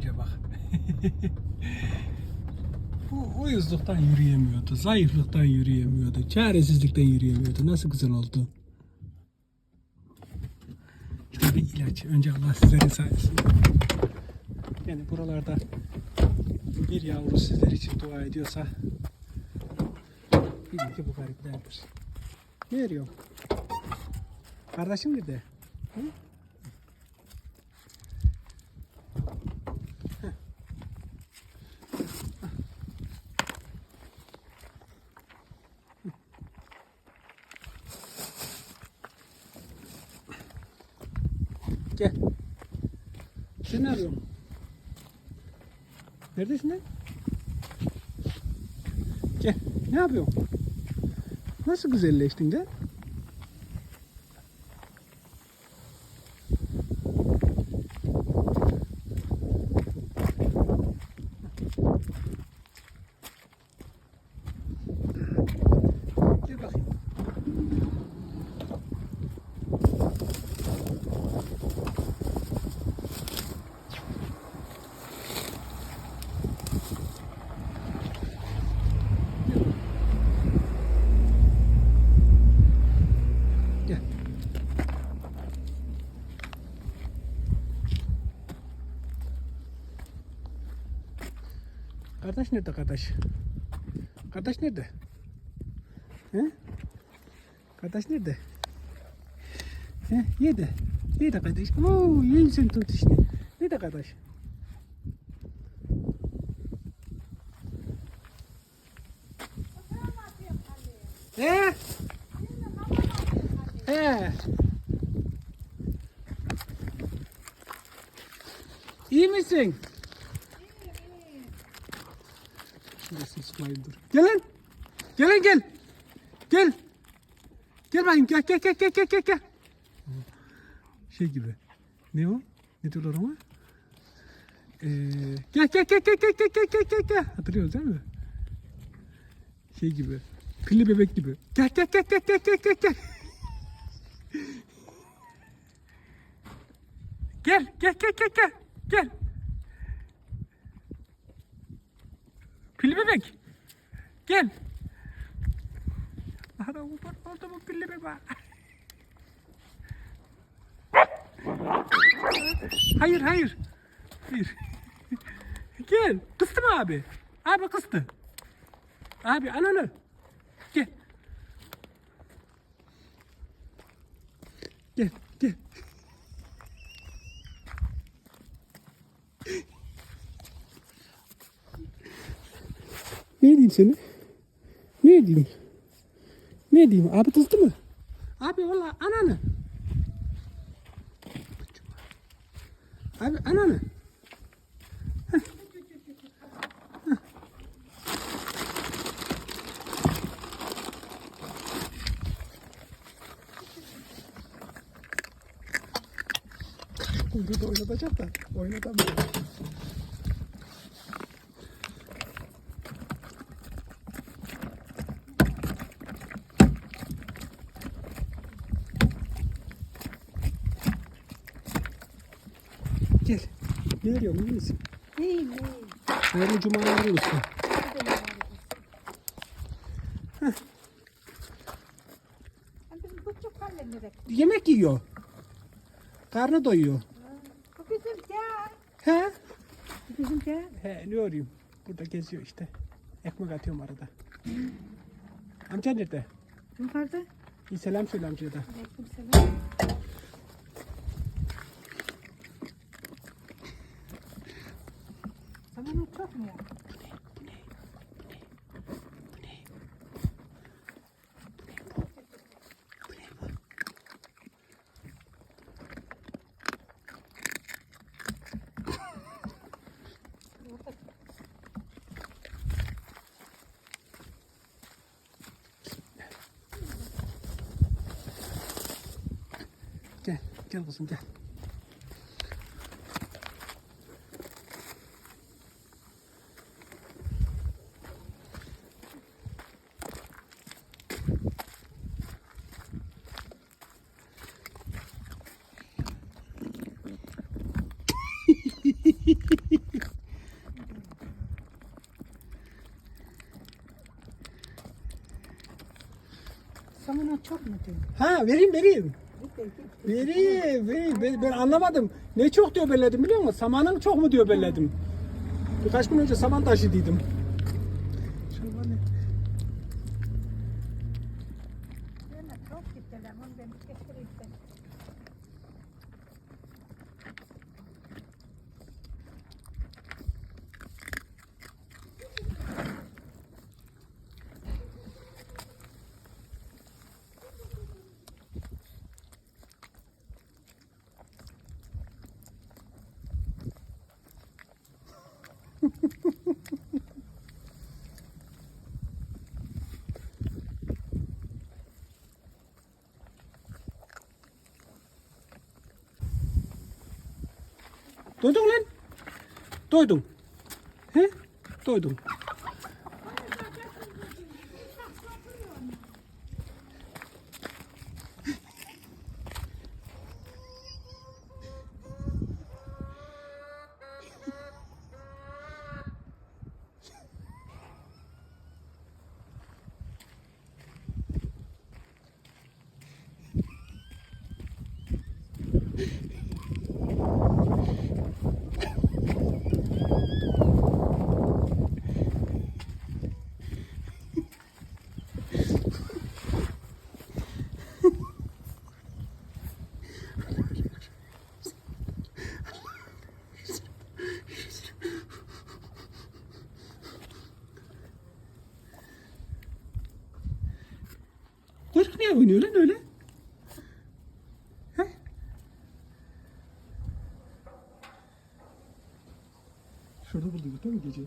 önce bak. Bu uyuzluktan yürüyemiyordu, zayıflıktan yürüyemiyordu, çaresizlikten yürüyemiyordu. Nasıl güzel oldu. Şöyle bir ilaç. Önce Allah sizlerin sayesinde. Yani buralarda bir yavru sizler için dua ediyorsa bilin ki bu gariplerdir. Ne arıyor? Kardeşim nerede? Hı? Gel. Sen ne arıyorsun? Neredesin lan? Gel. Ne yapıyorsun? Nasıl güzelleştin? Gel bakayım. Gel. Kardeş nerede kardeş? Kardeş nerede? He? Kardeş nerede? He? Yedi. Yedi kardeş. Oo, yiyin sen tut işini. Nerede kardeş? He? He. İyi misin? Şimdi susmayın dur. Gel lan. Gel gel. Gel. Bakayım gel gel gel gel gel gel. Şey gibi. Ne o? Ne diyorlar ona? Ee, gel gel gel gel gel gel gel gel gel gel. Hatırlıyorsunuz değil mi? Şey gibi. Pilli bebek gibi. Gel gel gel gel gel gel gel gel. Gel gel gel gel gel. Gel. Pilli bebek. Gel. Ana kurban oldu bu pilli bebek. Hayır hayır. Hayır. Gel. Kıstı mı abi? Abi kıstı. Abi ananı. Gel. Gel gel. Ne diyeyim seni? Ne diyeyim? Ne diyeyim? Abi kızdı mı? Abi valla ananı. Abi ananı. Heh. Da oynatacak da oynatamıyor. Ne arıyorsun? İyi misin? İyiyim iyiyim. Hayırlı cumalar olsun. Yemek yiyor. Karnı doyuyor. Bu bizim ya. He? Bu bizim ya. He ne arayayım? Burada geziyor işte. Ekmek atıyorum arada. Amca nerede? Yukarıda. Bir selam söyle amcaya da. Aleyküm selam. yapmıyor. Bu ne? Bu ne? Bu ne? Bu ne? Bu ne bu? Bu ne bu? Gel, gel kızım gel. Ha vereyim vereyim. Vereyim vereyim. Ben, ben anlamadım. Ne çok diyor belledim biliyor musun? Samanın çok mu diyor belledim. Birkaç gün önce saman taşıdıydım. Çok ben Doydun lan. Doydun. He? Doydun. Oynuyor lan öyle? He? Şurada bulduk değil gece?